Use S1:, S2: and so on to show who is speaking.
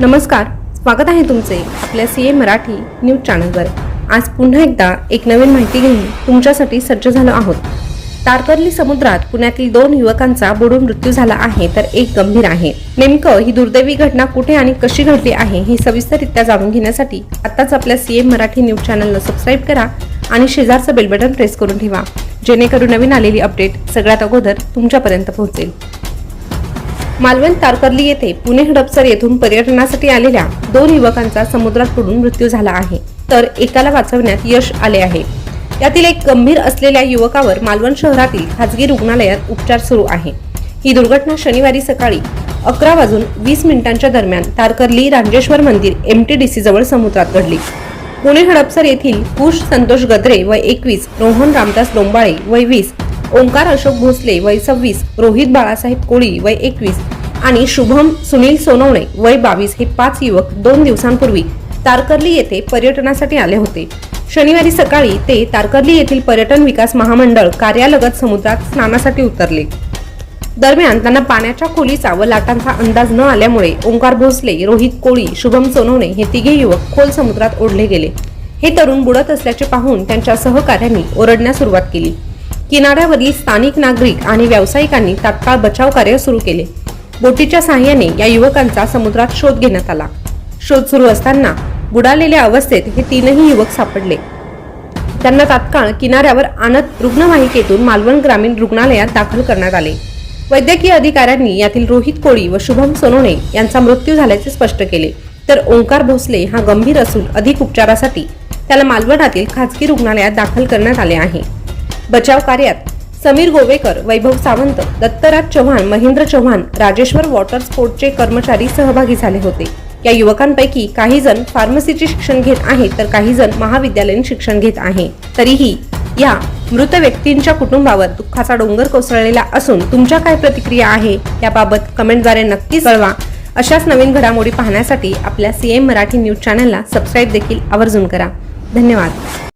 S1: नमस्कार स्वागत आहे तुमचे आपल्या सी ए मराठी न्यूज चॅनलवर. आज पुन्हा एकदा एक नवीन माहिती घेऊन तुमच्यासाठी सज्ज झालो आहोत. तारकर्ली समुद्रात पुण्यातील दोन युवकांचा बुडून मृत्यू झाला आहे तर एक गंभीर आहे. नेमकं ही दुर्दैवी घटना कुठे आणि कशी घडली आहे हे सविस्तररित्या जाणून घेण्यासाठी आताच आपल्या सी एम मराठी न्यूज चॅनलला सबस्क्राईब करा आणि शेजारचं बेल बटन प्रेस करून ठेवा जेणेकरून नवीन आलेली अपडेट सगळ्यात अगोदर तुमच्यापर्यंत पोहोचेल. मालवण तारकर्ली येथे पुणे हडपसर येथून पर्यटनासाठी आलेल्या दोन युवकांचा समुद्रात बुडून मृत्यू झाला आहे. तर एकाला वाचवण्यात यश आले आहे. यातील एक गंभीर असलेल्या युवकावर मालवण शहरातील खाजगी रुग्णालयात उपचार सुरू आहे. ही दुर्घटना शनिवारी सकाळी अकरा वाजून वीस मिनिटांच्या दरम्यान तारकर्ली रांजेश्वर मंदिर एम टी डी सी जवळ समुद्रात घडली. पुणे हडपसर येथील कुश संतोष गद्रे व एकवीस रोहन रामदास डोंबाळे वय वीस ओंकार अशोक भोसले वय सव्वीस रोहित बाळासाहेब कोळी वय एकवीस आणि शुभम सुनील सोनवणे वय बावीस हे पाच युवक दोन दिवसांपूर्वी तारकर्ली येथे पर्यटनासाठी आले होते. शनिवारी सकाळी ते तारकर्ली येथील पर्यटन विकास महामंडळ कार्यालगत समुद्रात स्नानासाठी उतरले. दरम्यान त्यांना पाण्याच्या खोलीचा व लाटांचा अंदाज न आल्यामुळे ओंकार भोसले रोहित कोळी शुभम सोनवणे हे तिघे युवक खोल समुद्रात ओढले गेले. हे तरुण बुडत असल्याचे पाहून त्यांच्या सहकाऱ्यांनी ओरडण्यास सुरुवात केली. किनाऱ्यावरील स्थानिक नागरिक आणि व्यावसायिकांनी तात्काळ बचाव कार्य सुरू केले. बोटीच्या सहाय्याने या युवकांचा समुद्रात शोध घेण्यात आला. शोध सुरू असताना बुडालेल्या अवस्थेत हे तीनही युवक सापडले. त्यांना तात्काळ किनाऱ्यावर आणत रुग्णवाहिकेतून मालवण ग्रामीण रुग्णालयात दाखल करण्यात आले. वैद्यकीय अधिकाऱ्यांनी यातील रोहित कोळी व शुभम सोनोने यांचा मृत्यू झाल्याचे स्पष्ट केले. तर ओंकार भोसले हा गंभीर असून अधिक उपचारासाठी त्याला मालवणातील खाजगी रुग्णालयात दाखल करण्यात आले आहे. बचाव कार्यात समीर गोवेकर वैभव सावंत दत्तराज चव्हाण महेंद्र चव्हाण राजेश्वर वॉटर स्पोर्टचे कर्मचारी सहभागी झाले होते. या युवकांपैकी काही जण फार्मसीचे शिक्षण घेत आहेत तर काही जण महाविद्यालयीन शिक्षण घेत आहे. तरीही या मृत व्यक्तींच्या कुटुंबावर दुःखाचा डोंगर कोसळलेला असून तुमच्या काय प्रतिक्रिया आहे? याबाबत कमेंटद्वारे नक्की कळवा. अशाच नवीन घडामोडी पाहण्यासाठी आपल्या सीएम मराठी न्यूज चॅनलला सबस्क्राईब देखील आवर्जून करा. धन्यवाद.